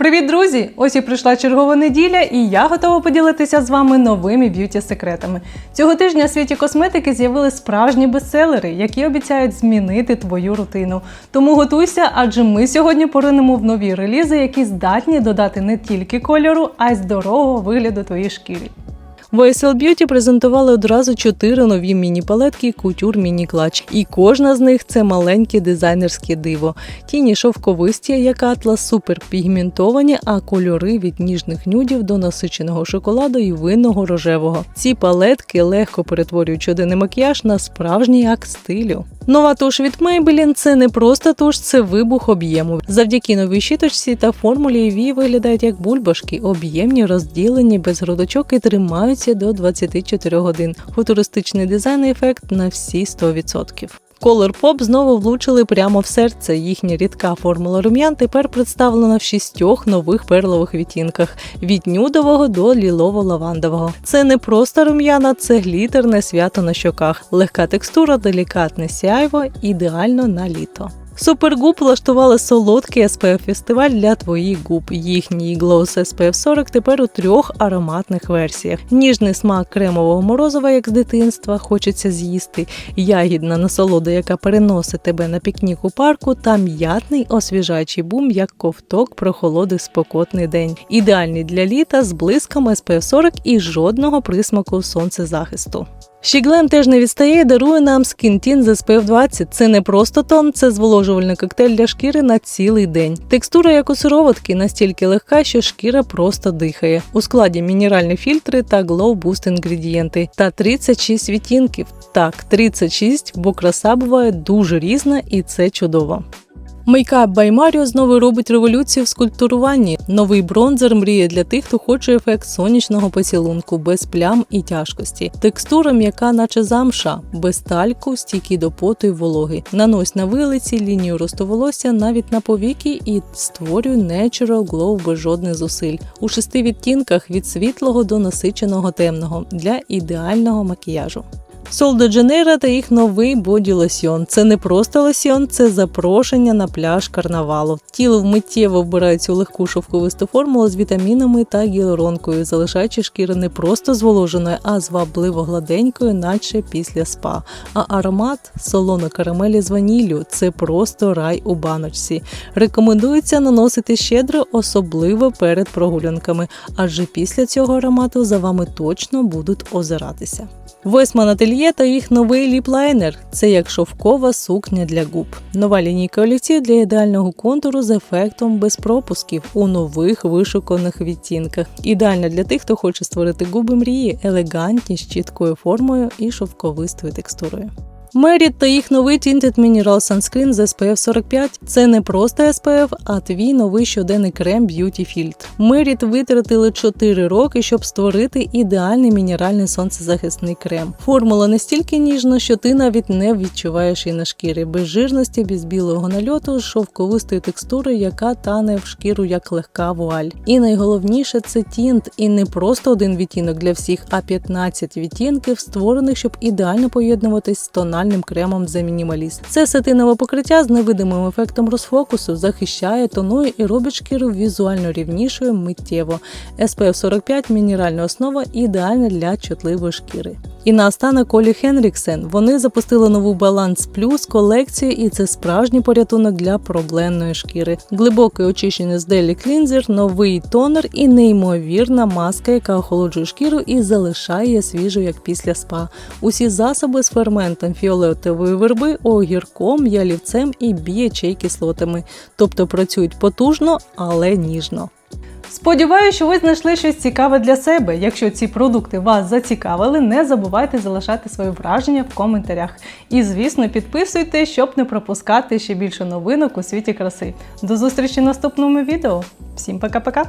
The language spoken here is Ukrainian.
Привіт, друзі! Ось і прийшла чергова неділя, і я готова поділитися з вами новими б'юті секретами. Цього тижня в світі косметики з'явили справжні бестселери, які обіцяють змінити твою рутину. Тому готуйся, адже ми сьогодні поринемо в нові релізи, які здатні додати не тільки кольору, а й здорового вигляду твоїй шкірі. В OSL Beauty презентували одразу чотири нові міні-палетки Mini Clutch. І кожна з них це маленьке дизайнерське диво. Тіні шовковисті, як атлас, суперпігментовані, а кольори від ніжних нюдів до насиченого шоколаду і винного рожевого. Ці палетки легко перетворюють щоденний макіяж на справжній акт стилю. Нова туш від Maybelline – це не просто туш, це вибух об'єму. Завдяки новій щіточці та формулі EV виглядають як бульбашки, об'ємні, розділені без грудочок і тримаються до 24 годин. Футуристичний дизайн ефект на всі 100%. Color Pop знову влучили прямо в серце. Їхня рідка формула рум'ян тепер представлена в шістьох нових перлових відтінках від нюдового до лілово-лавандового. Це не просто рум'яна, це глітерне свято на щоках, легка текстура, делікатне сяйво, ідеально на літо. Супергуб влаштували солодкий SPF фестиваль для твоїх губ. Їхній Gloss SPF 40 тепер у трьох ароматних версіях. Ніжний смак кремового морозива, як з дитинства, хочеться з'їсти, ягідна насолода, яка переносить тебе на пікнік у парку, та м'ятний освіжаючий бум, як ковток прохолодив спекотний день. Ідеальний для літа з блиском SPF 40 і жодного присмаку сонцезахисту. Щіглем теж не відстає і дарує нам Tint з SPF 20. Це не просто тон, це зволожувальний коктейль для шкіри на цілий день. Текстура, як у сироватки, настільки легка, що шкіра просто дихає. У складі мінеральні фільтри та Glow Boost інгредієнти. Та 36 відтінків. Так, 36, бо краса буває дуже різна, і це чудово. Мейкап Mario знову робить революцію в скульптуруванні. Новий бронзер мріє для тих, хто хоче ефект сонячного поцілунку, без плям і тяжкості. Текстура м'яка, наче замша, без тальку, стійкий до поту й вологи. Нанось на вилиці, лінію росту волосся навіть на повіки і створюй natural glow без жодних зусиль. У шести відтінках від світлого до насиченого темного для ідеального макіяжу. Sol de Janeiro та їх новий боді лосьон. Це не просто лосьон, це запрошення на пляж карнавалу. Тіло миттєво вбирається у легку шовковисту формулу з вітамінами та гіалуронкою, залишаючи шкіру не просто зволоженою, а звабливо гладенькою, наче після спа. А аромат солоно карамелі з ваніллю – це просто рай у баночці. Рекомендується наносити щедро, особливо перед прогулянками, адже після цього аромату за вами точно будуть озиратися. Весман Ательє та їх новий ліплайнер це як шовкова сукня для губ. Нова лінійка олівців для ідеального контуру з ефектом без пропусків у нових вишуканих відтінках. Ідеальна для тих, хто хоче створити губи мрії, елегантні з чіткою формою і шовковистою текстурою. Меріт та їх новий Tinted Mineral Sunscreen з SPF 45 – це не просто SPF, а твій новий щоденний крем Beauty Filt. Меріт витратили 4 роки, щоб створити ідеальний мінеральний сонцезахисний крем. Формула настільки ніжна, що ти навіть не відчуваєш її на шкірі, без жирності, без білого нальоту, з шовковистою текстурою, яка тане в шкіру як легка вуаль. І найголовніше це тінт, і не просто один відтінок для всіх, а 15 відтінків, створених, щоб ідеально поєднуватись з тональним кремом за мінімаліст. Це сатинове покриття з невидимим ефектом розфокусу, захищає, тонує і робить шкіру візуально рівнішою миттєво. SPF 45 мінеральна основа ідеальна для чутливої шкіри. І наостанок Колі Хенріксен. Вони запустили нову Баланс Плюс колекцію, і це справжній порятунок для проблемної шкіри. Глибокий очищений з Делі Клінзер, новий тонер і неймовірна маска, яка охолоджує шкіру і залишає свіжу, як після спа. Усі засоби з ферментом фіолетової верби, огірком, ялівцем і біячей кислотами, тобто працюють потужно, але ніжно. Сподіваюся, що ви знайшли щось цікаве для себе. Якщо ці продукти вас зацікавили, не забувайте залишати свої враження в коментарях. І, звісно, підписуйтесь, щоб не пропускати ще більше новинок у світі краси. До зустрічі в наступному відео. Всім пока-пока!